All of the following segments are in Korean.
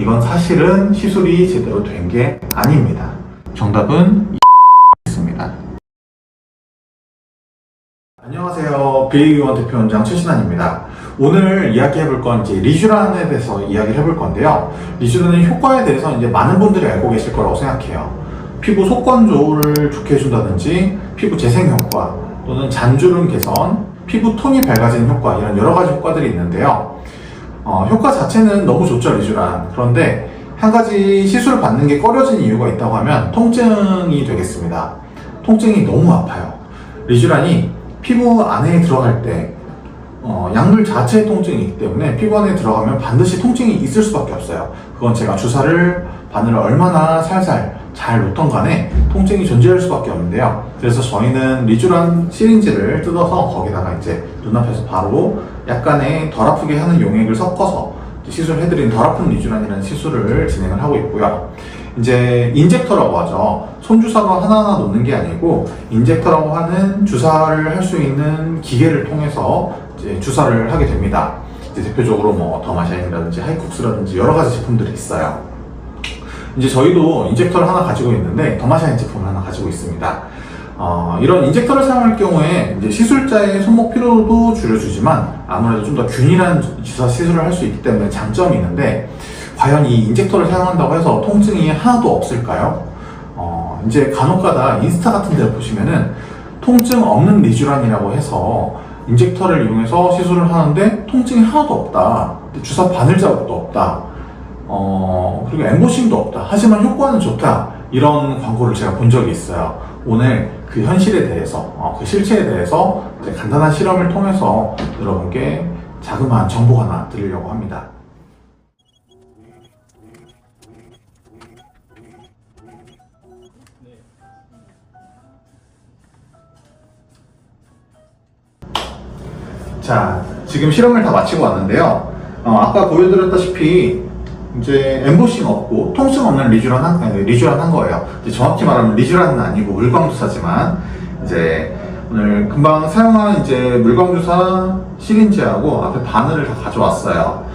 이건 사실은 시술이 제대로 된 게 아닙니다. 정답은 있습니다. 안녕하세요. 비의원 대표원장 최신환입니다. 오늘 이야기해볼 건 이제 리쥬란에 대해서 이야기를 해볼 건데요. 리쥬란의 효과에 대해서 이제 많은 분들이 알고 계실 거라고 생각해요. 피부 속건조를 좋게 해준다든지, 피부 재생 효과, 또는 잔주름 개선, 피부 톤이 밝아지는 효과, 이런 여러 가지 효과들이 있는데요. 어, 효과 자체는 너무 좋죠, 리쥬란. 그런데 한 가지 시술을 받는 게 꺼려진 이유가 있다고 하면 통증이 되겠습니다. 통증이 너무 아파요. 리쥬란이 피부 안에 들어갈 때 어, 약물 자체의 통증이기 때문에 피부 안에 들어가면 반드시 통증이 있을 수밖에 없어요. 그건 제가 주사를 바늘을 얼마나 살살 잘 놓던 간에 통증이 존재할 수밖에 없는데요. 그래서 저희는 리쥬란 시린지를 뜯어서 거기다가 이제 눈앞에서 바로 약간의 덜 아프게 하는 용액을 섞어서 시술해드린 덜 아픈 리쥬란이라는 시술을 진행을 하고 있고요. 이제 인젝터라고 하죠. 손주사가 하나하나 놓는 게 아니고 인젝터라고 하는 주사를 할 수 있는 기계를 통해서 주사를 하게 됩니다. 이제 대표적으로 뭐 더마샤인이라든지 하이콕스라든지 여러 가지 제품들이 있어요. 이제 저희도 인젝터를 하나 가지고 있는데 더마샤인 제품을 하나 가지고 있습니다. 어, 이런 인젝터를 사용할 경우에 이제 시술자의 손목 피로도 줄여주지만 아무래도 좀 더 균일한 주사 시술을 할 수 있기 때문에 장점이 있는데 과연 이 인젝터를 사용한다고 해서 통증이 하나도 없을까요? 어, 이제 간혹가다 인스타 같은 데 보시면은 통증 없는 리쥬란이라고 해서 인젝터를 이용해서 시술을 하는데 통증이 하나도 없다. 주사 바늘 자국도 없다. 어, 그리고 엠보싱도 없다. 하지만 효과는 좋다. 이런 광고를 제가 본 적이 있어요. 오늘 그 현실에 대해서, 어, 그 실체에 대해서 간단한 실험을 통해서 여러분께 자그마한 정보 하나 드리려고 합니다. 자, 지금 실험을 다 마치고 왔는데요. 어, 아까 보여드렸다시피 이제 엠보싱 없고 통증 없는 리쥬란 한, 리쥬란 한 거예요. 정확히 말하면 리쥬란은 아니고 물광주사지만 이제 오늘 금방 사용한 이제 물광주사 시린지하고 앞에 바늘을 다 가져왔어요.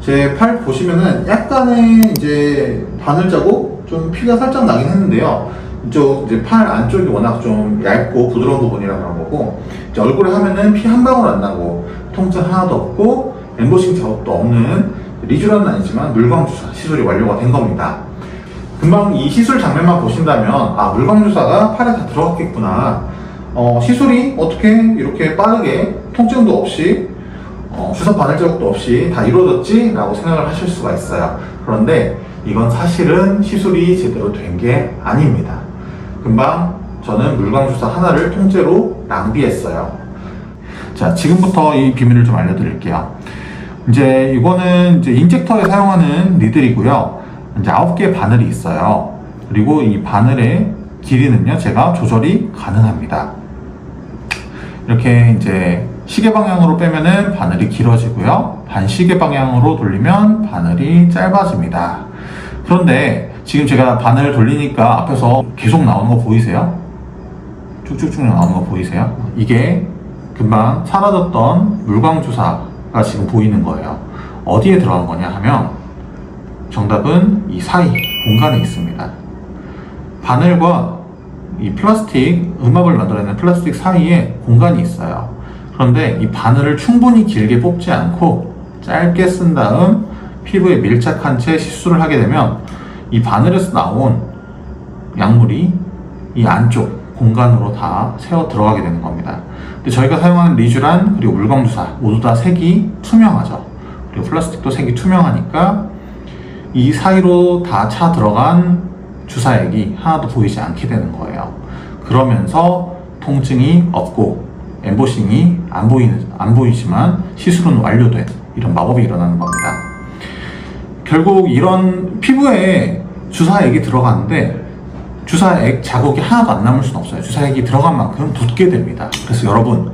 제 팔 보시면은 약간의 이제 바늘 자국 좀 피가 살짝 나긴 했는데요. 이쪽 이제 팔 안쪽이 워낙 좀 얇고 부드러운 부분이라 그런 거고 이제 얼굴에 하면은 피 한 방울 안 나고 통증 하나도 없고 엠보싱 작업도 없는 리쥬란은 아니지만 물광주사 시술이 완료가 된 겁니다. 금방 이 시술 장면만 보신다면 아 물광주사가 팔에 다 들어갔겠구나. 어, 시술이 어떻게 이렇게 빠르게 통증도 없이 어, 주사 바늘 자국도 없이 다 이루어졌지? 라고 생각을 하실 수가 있어요. 그런데 이건 사실은 시술이 제대로 된 게 아닙니다. 금방 저는 물광주사 하나를 통째로 낭비했어요. 자, 지금부터 이 비밀을 좀 알려드릴게요. 이제 이거는 이제 인젝터에 사용하는 니들이고요. 이제 9개의 바늘이 있어요. 그리고 이 바늘의 길이는요, 제가 조절이 가능합니다. 이렇게 이제 시계 방향으로 빼면은 바늘이 길어지고요. 반시계 방향으로 돌리면 바늘이 짧아집니다. 그런데 지금 제가 바늘 돌리니까 앞에서 계속 나오는 거 보이세요? 쭉쭉쭉 나오는 거 보이세요? 이게 금방 사라졌던 물광주사 가 지금 보이는 거예요. 어디에 들어간 거냐 하면 정답은 이 사이 공간에 있습니다. 바늘과 이 플라스틱, 음압을 만들어내는 플라스틱 사이에 공간이 있어요. 그런데 이 바늘을 충분히 길게 뽑지 않고 짧게 쓴 다음 피부에 밀착한 채 시술을 하게 되면 이 바늘에서 나온 약물이 이 안쪽 공간으로 다 새어 들어가게 되는 겁니다. 근데 저희가 사용하는 리쥬란 그리고 물광주사 모두 다 색이 투명하죠. 그리고 플라스틱도 색이 투명하니까 이 사이로 다 차 들어간 주사액이 하나도 보이지 않게 되는 거예요. 그러면서 통증이 없고 엠보싱이 안 보이는 안 보이지만 시술은 완료된 이런 마법이 일어나는 겁니다. 결국 이런 피부에 주사액이 들어가는데 주사액 자국이 하나도 안 남을 수는 없어요. 주사액이 들어간 만큼 붓게 됩니다. 그래서 여러분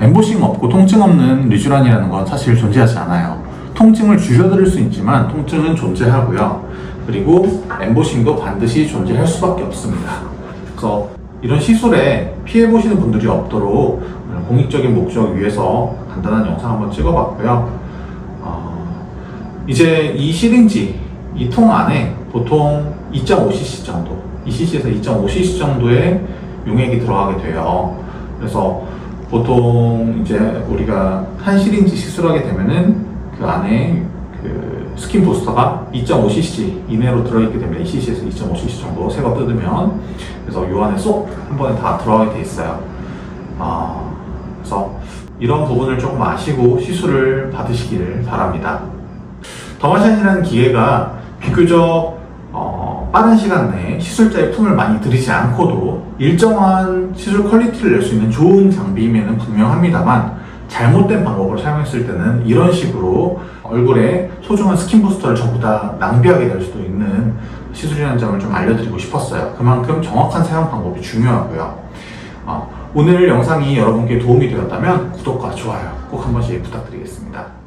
엠보싱 없고 통증 없는 리쥬란이라는 건 사실 존재하지 않아요. 통증을 줄여드릴 수 있지만 통증은 존재하고요. 그리고 엠보싱도 반드시 존재할 수밖에 없습니다. 그래서 이런 시술에 피해 보시는 분들이 없도록 공익적인 목적 위해서 간단한 영상 한번 찍어봤고요. 어, 이제 이 시린지 이 통 안에 보통 2.5cc 정도, 2cc에서 2.5cc 정도의 용액이 들어가게 돼요. 그래서 보통 이제 우리가 한 시린지 시술하게 되면은 그 안에 그 스킨 부스터가 2.5cc 이내로 들어있게 됩니다. 2cc에서 2.5cc 정도 새거 뜯으면 그래서 요 안에 쏙 한 번에 다 들어가게 돼 있어요. 아, 그래서 이런 부분을 조금 아시고 시술을 받으시기를 바랍니다. 더마션이라는 기계가 비교적 어, 빠른 시간 내에 시술자의 품을 많이 들이지 않고도 일정한 시술 퀄리티를 낼 수 있는 좋은 장비임에는 분명합니다만 잘못된 방법을 사용했을 때는 이런 식으로 얼굴에 소중한 스킨 부스터를 전부 다 낭비하게 될 수도 있는 시술이라는 점을 좀 알려드리고 싶었어요. 그만큼 정확한 사용 방법이 중요하고요. 어, 오늘 영상이 여러분께 도움이 되었다면 구독과 좋아요 꼭 한 번씩 부탁드리겠습니다.